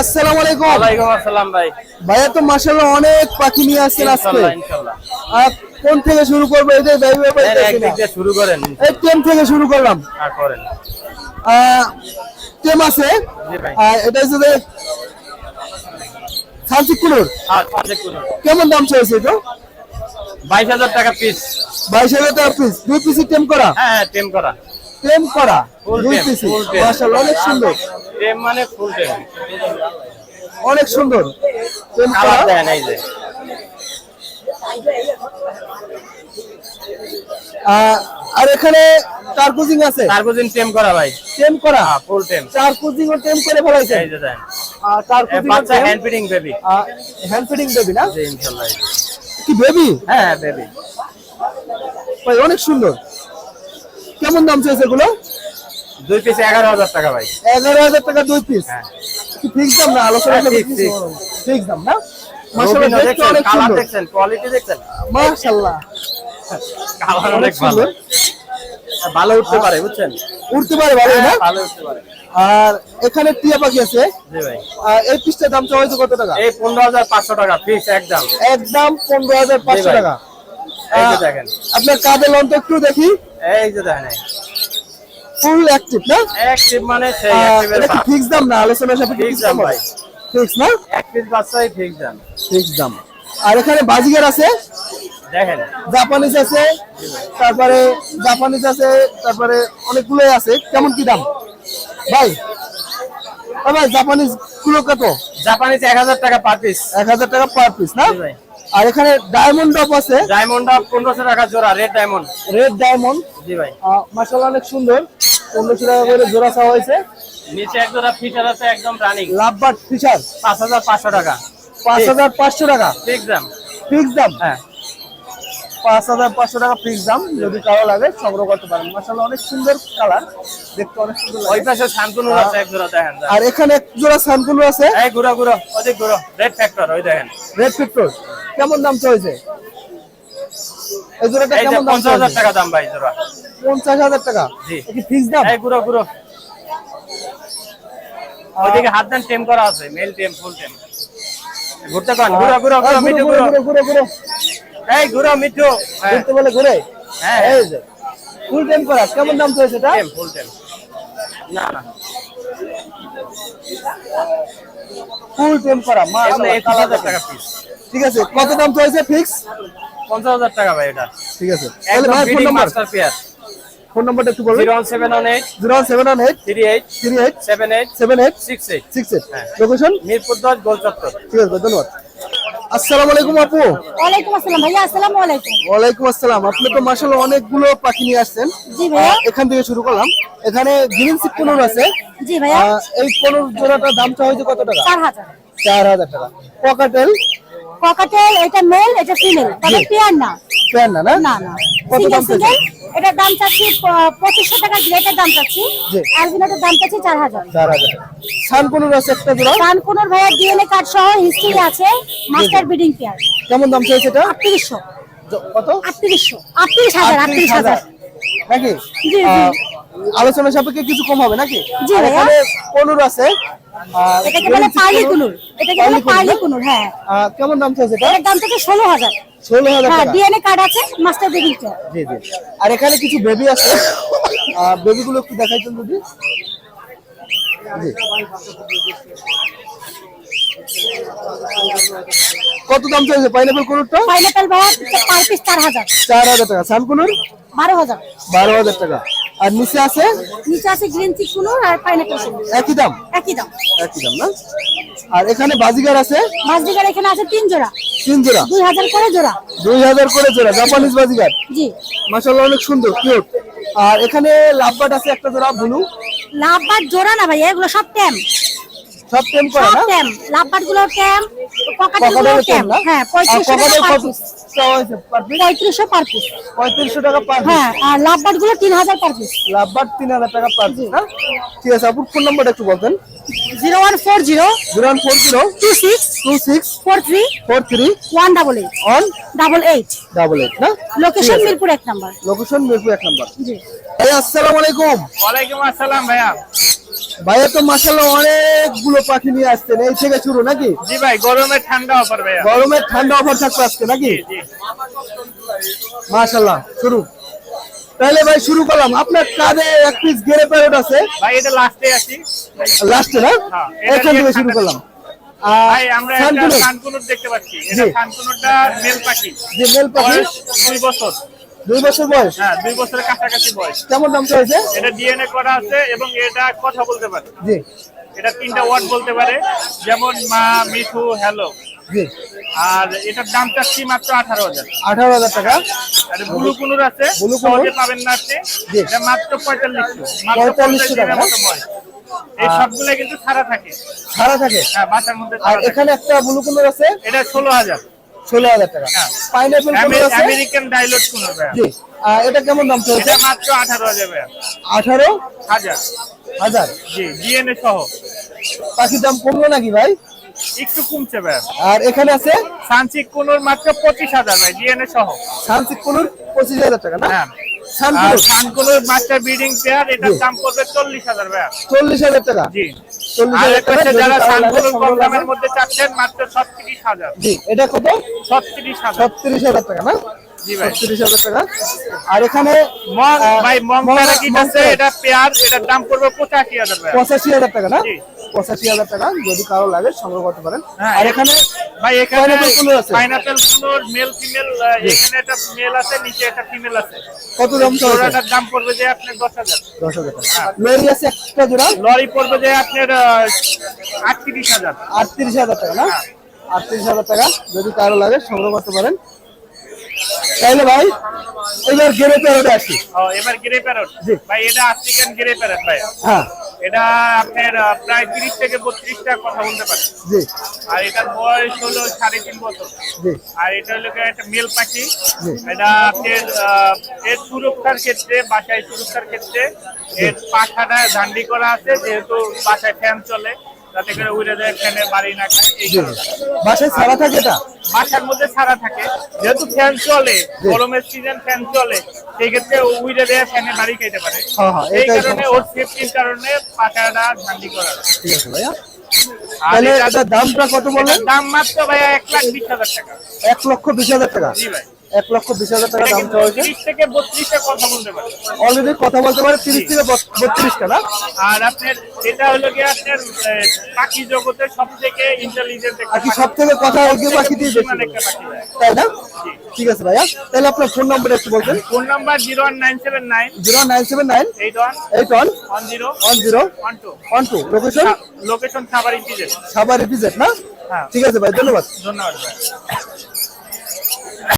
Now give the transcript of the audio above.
আসসালামু আলাইকুম। ওয়ালাইকুম আসসালাম ভাই। ভাইয়া তো মাশাআল্লাহ অনেক পাখি নিয়ে আসছেন আজকে। ইনশাল্লাহ। ইনশাল্লাহ কোন থেকে শুরু করব? এদের ভাই ভাই একদিক দিয়ে শুরু করেন। এই টেম থেকে শুরু করলাম? আর করেন টেম আছে? জি ভাই। আর এটা হচ্ছে সানসিকুলোর আর কন্টাক্ট করুন কেমন দাম চাইছে এটা? বাইশ হাজার টাকা পিস বাইশ হাজার টাকা পিস দুই পিসি টেম করা? হ্যাঁ হ্যাঁ টেম করা। টেম করা? দুই পিসি মাশাআল্লাহ অনেক সুন্দর। মানে ফুল অনেক সুন্দর। এই যে। আর এখানে টার্কুজিং আছে? তারপর টেম করা ভাই। টেম করা? ফুল টেম টার্কুজিং ও টেম করে ফেলাইছে এই যে দেন। আর এ টার্কুজিং বাচ্চা hand feeding baby hand feeding baby না? জি যে। কি বেবি হ্যাঁ বেবি ভাই অনেক সুন্দর। কেমন দাম চাইছে এগুলো? দুই পিস এগারো হাজার টাকা ভাই। এগারো হাজার টাকা দুই পিস হ্যাঁ। দাম না? আলোচনা হ্যাঁ, দাম না? ভালো। উঠতে পারে বুঝছেন? উঠতে পারে ভালো না? হ্যাঁ, ভালো উঠতে পারে। আর এখানে টিয়া পাখি আছে? এই পিসটার দাম চাওয়া কত টাকা? এই পনেরো হাজার পাঁচশো টাকা পিস একদম। একদম পনেরো হাজার পাঁচশো টাকা। দেখেন। আপনার কাদের লন তো একটু দেখি। এই যে দেখেন। ফুল অ্যাক্টিভ না? টিপ মানে সেই এটা কি ফিক্স দাম না? আলোচনা সাপেক্ষে Fix দাম ভাই। ফিক্স না? এক পিস বাচ্চাই ঠিক দাম। ফিক্স দাম। আর এখানে বাজিগার আছে? দেখেন। জাপানিজ আছে তারপরে জাপানিজ আছে তারপরে অনেকগুলো আছে। কেমন কি দাম? ভাই ভাই জাপানিজগুলো কত? জাপানিজ এক হাজার টাকা পার পিস এক হাজার টাকা পার পিস না। আর এখানে ডায়মন্ড ডপ আছে? ডায়মন্ড পনেরোশো টাকা জোড়া রেড ডায়মন্ড রেড ডায়মন্ড জি ভাই। মাসাল্লাহ অনেক সুন্দর। পনেরোশো টাকা করে জোড়া চাওয়া হয়েছে। নিচে এক জোড়া ফিচার আছে একদম রানিং লাভবার্ড ফিচার পাঁচ হাজার পাঁচশো টাকা। পাঁচ হাজার পাঁচশো টাকা। ঠিক দাম। ফিক্স দাম। হ্যাঁ। পাঁচ হাজার পাঁচশো টাকা ফিক্স দাম যদি কারও লাগে সংগ্রহ করতে পারেন। মাসাল্লাহ অনেক সুন্দর কালার দেখতে অনেক সুন্দর ওই পাশে শান্তনু আছে এক জোড়া দেখেন। আর এখানে এক জোড়া স্যাম্পুল আছে। এই ঘুরো ঘুরো ওদিক ঘুরো রেড ফ্যাক্টর ওই দেখেন। রেড পেট্রোল কেমন দাম চলছে এই জোড়াটা কেমন দাম পঞ্চাশ হাজার চলছে টাকা দাম ভাই জোড়া। পঞ্চাশ হাজার টাকা। কি ফিক্স দাম? ঘুরো ঘুরো ওইদিকে হাত দেন টেম করা আছে। মেল টেম ফুল টেম ঘুরতে পান ঘুরো ঘুরো ঘুরো মিঠু ঘুরো, ঘুরো ঘুরো। এই ঘুরো মিঠু। হ্যাঁ। ঘুরতে বলে ঘুরে? হ্যাঁ। এই যে ফুল টাইম করা। কেমন দাম চলছে এটা? টেম ফুল টেম না না। ফুল টাইম করা মাশাআল্লাহ, একুশ কালার হাজার দেখেন। টাকা পিস ঠিক আছে কত দাম চলছে ফিক্স পঞ্চাশ হাজার টাকা ভাই এটা। ঠিক আছে। তাহলে ভাই phone number master pair phone নাম্বারটা একটু বলবেন? Zero one seven one eight zero seven one eight three eight three eight seven eight seven eight six eight six eight হ্যাঁ। লোকেশন? মিরপুর দশ গোল চত্বর। ঠিক আছে ধন্যবাদ। আসসালামু আলাইকুম আপু। ওয়ালাইকুম আসসালাম ভাইয়া আসসালামু আলাইকুম। ওয়ালাইকুম আসসালাম। আপনি তো মাশাআল্লাহ অনেকগুলো পাখি নিয়ে আসছেন। জি ভাইয়া। এখান থেকে শুরু করলাম। এখানে গ্রিন সিপ পনেরো আছে? জি ভাইয়া। এই পনেরো জোড়াটার দামটা হয়েছে কত টাকা? চার হাজার। চার হাজার টাকা। পকাটেল? ককাটেল এটা মেল এটা ফিমেল তবে পেয়ার না। পেয়ার না না? না না। কত দাম? সিঙ্গেল এটার দাম চাচ্ছি পঁচিশশো টাকা গ্রেটের দাম চাচ্ছি। অ্যালবিনোটার দাম চাচ্ছি চার হাজার। চার হাজার টাকা। আছে একটা জোড়া। কানকুনোর ভাইয়া ডিএনএ কার্ড সহ হিস্ট্রি আছে মাস্টার বিডিং পেয়ার কেমন দাম চাইছে এটা? আটত্রিশশো। কত? আটত্রিশশো। আটত্রিশ হাজার আটত্রিশ হাজার। নাকি? জি, জি। আলোচনা সাপেক্ষে কিছু কম হবে নাকি? জি, ভাইয়া। পনেরো আছে। এটাকে বলে পার্লি কুনুর। এটাকে বলে কুনুর পার্লি কুনুর হ্যাঁ। কেমন দাম চাইছে এটা? এটার দাম হাজার। ষোলো হাজার হ্যাঁ ডিএনএ কার্ড আছে মাস্টার পেয়ার জি জি। আর এখানে কিছু বেবি আছে। বেবি গুলো একটু দেখাইতেন যদি। কত দাম চাইছে পাইনাপেল কোনোটা পাইনাপেল ভাইয়া পার পিস চার হাজার। চার হাজার টাকা। সানকুনুর বারো হাজার। বারো হাজার টাকা। আর নিচে আছে? নিচে আছে গ্রিন টি কুনুর আর পাইনাপল একই দাম? একই দাম। একই দাম না? আর এখানে বাজিগার আছে? বাজিগার এখানে আছে তিন জোড়া। তিন জোড়া? দুই হাজার করে জোড়া। দুই হাজার করে জোড়া জাপানিজ বাজিগার? জি। মাশাআল্লাহ অনেক সুন্দর কিউট আর এখানে লাভবাট আছে একটা জোড়া ব্লু। লাভবাট জোড়া না ভাই এগুলো সব ট্যাম সব টেম করে না? ট্যাম লাভবারগুলো গুলো ককাটের ট্যাম টেম হ্যাঁ পঁয়ত্রিশশো টাকা ককাটের পার পিস চাওয়া হয়েছে পার পিস পঁয়ত্রিশশো পার পিস পঁয়ত্রিশশো টাকা পার পিস হ্যাঁ আর লাভবারগুলো তিন হাজার পার পিস তিন হাজার টাকা পার পিস না? ঠিক আছে আপুর ফোন নাম্বারটা একটু বলতেন। Zero one four zero zero one four zero two six two six four three four three one double eight. One double eight. Double eight না? লোকেশন মিরপুর এক নাম্বার। লোকেশন মিরপুর এক নাম্বার। জি। ভাই আসসালামু আলাইকুম। ওয়ালাইকুম আসসালাম ভাইয়া। ভাইয়া তো মাসাল্লাহ অনেকগুলো পাখি নিয়ে আসছেন। এই থেকে শুরু নাকি? জি ভাই গরমের ঠান্ডা অফার ভাইয়া। গরমের ঠান্ডা অফার থাকবে আজকে নাকি? জি মাশাল্লাহ শুরু। তাহলে ভাই শুরু করলাম। আপনার কাঁধে এক পিস গেরে প্যারট আছে। ভাই এটা লাস্টে আসি। লাস্টে না? হ্যাঁ, এখান থেকে শুরু করলাম। ভাই আমরা একটা কানকুনুর দেখতে পাচ্ছি। এটা কানকুনুরটা মেল পাখি। মেল পাখি। দুই বছর। দুই বছর বয়স? হ্যাঁ দুই বছরের কাছাকাছি বয়স। কেমন দাম চলেছে এটা ডিএনএ করা আছে এবং এটা কথা বলতে পারে। জি। এটা তিনটা ওয়ার্ড বলতে পারে। যেমন মা মিঠু হ্যালো। জি। আর এটার দাম চাচ্ছি মাত্র আঠারো হাজার। আঠারো হাজার টাকা। আর ব্লু কুনুর আছে ব্লু কুনুর? পাবেন না আপনি। এটা মাত্র পঁয়তাল্লিশশো। মাত্র 4500 পঁয়তাল্লিশ টাকা, বয়স। এই সবগুলো কিন্তু ছাড়া থাকে। ছাড়া থাকে? হ্যাঁ বাসার মধ্যে আর এখানে একটা ব্লু কুলোর আছে? এটা ষোলো হাজার। ষোলো হাজার টাকা। পাইনাপেল আমেরিকান ডাইলট কুনুর জি। এটা কেমন দাম চলছে? মাত্র আঠারো হাজার আঠারো? হাজার। হাজার? জি ডিএনএ সহ। পাখির দাম কমলো নাকি ভাই? একটু কমছে ভাই আর এখানে আছে? সানসিক কুনুর মাত্র পঁচিশ হাজার ভাই ডিএনএ সহ। সানসিক কুলোর পঁচিশ হাজার টাকা না? হ্যাঁ। সানকুলোর মাস্টার ব্রিডিং পেয়ার এটার দাম পড়বে চল্লিশ হাজার ভাইয়া। চল্লিশ হাজার টাকা? জি। হাজার টাকা হচ্ছে যদি যারা কারও লাগে, সানকুনুর সংগ্রহ কম দামের মধ্যে চাচ্ছেন মাত্র ছত্রিশ হাজার। জি এটা কত? ছত্রিশ হাজার। ছত্রিশ হাজার টাকা না? ভাই। ছত্রিশ হাজার টাকা। আর এখানে ভাই মং মং- প্যারাকিট আছে? এটা পেয়ার এটার দাম পড়বে পঁচাশি হাজার পঁচাশি হাজার টাকা না? জি। পঁচাশি হাজার টাকা যদি কারও লাগে সংগ্রহ করতে পারেন। হ্যাঁ, আর এখানে ভাই এখানে পাইনাপেল মেল ফিমেল এখানে একটা মেল আছে নিচে একটা ফিমেল আছে। কত দাম জোড়াটার দাম পড়বে যে আপনার দশ হাজার। টাকা। লরি আছে একটা জোড়া? লরি পড়বে যে আপনার আটত্রিশ হাজার। আটত্রিশ হাজার টাকা না? হ্যাঁ। আটত্রিশ হাজার টাকা যদি কারও লাগে সংগ্রহ করতে পারেন। তাইলে ভাই এবার গেরে পেরোটা আসি। ও, এবার গ্রে প্যারট। ভাই এটা আফ্রিকান গ্রে প্যারট ভাই। হ্যাঁ। এটা আপনার প্রায় তিরিশ থেকে বত্রিশটা কথা বলতে পারে জি। আর এটার বয়স হলো সাড়ে তিন বছর। জি। আর এটা হলো একটা মেল পাখি। এটা আপনার এর সুরক্ষার ক্ষেত্রে বাসায় সুরক্ষার ক্ষেত্রে এর পাখাটা ঝান্ডি করা আছে যেহেতু বাসায় ফ্যান চলে যাতে করে উড়ে যায় ফ্যানে বাড়ি না খায়। বাসায় ছাড়া থাকে এটা? বাসার মধ্যে ছাড়া থাকে। যেহেতু ফ্যান চলে গরমের সিজন ফ্যান চলে সেই ক্ষেত্রে উড়ে দেয়া ফ্যানে বাড়ি খাইতে পারে। হ্যাঁ, হ্যাঁ, এই কারণে ওর সেফটির কারণে পাখাটা ঝান্ডি করা ঠিক আছে ভাইয়া। তাহলে দামটা কত বললেন দাম মাত্র ভাইয়া এক লাখ বিশ হাজার টাকা। এক লক্ষ বিশ হাজার টাকা। জি ভাই। এক লক্ষ বিশ হাজার টাকা দাম চাওয়া হয়েছে। বলতে অলরেডি কথা বলতে পারে তিরিশ থেকে বত্রিশটা না? আর আপনার এটা হলো গিয়ে আপনার পাখি জগতের সব থেকে ইন্টেলিজেন্ট কি সব থেকে কথা ওকে পাখি দিয়ে বেশি পাখি। তাই না? ঠিক আছে ভাইয়া তাহলে আপনার ফোন নাম্বার একটু বলবেন। Phone number zero one nine seven nine zero nine seven nine eight one eight one one zero one zero one two one two location location Savar ইন্টিজেন সাবার রিপিজেট না? হ্যাঁ। ঠিক আছে ভাই ধন্যবাদ। ধন্যবাদ ভাই।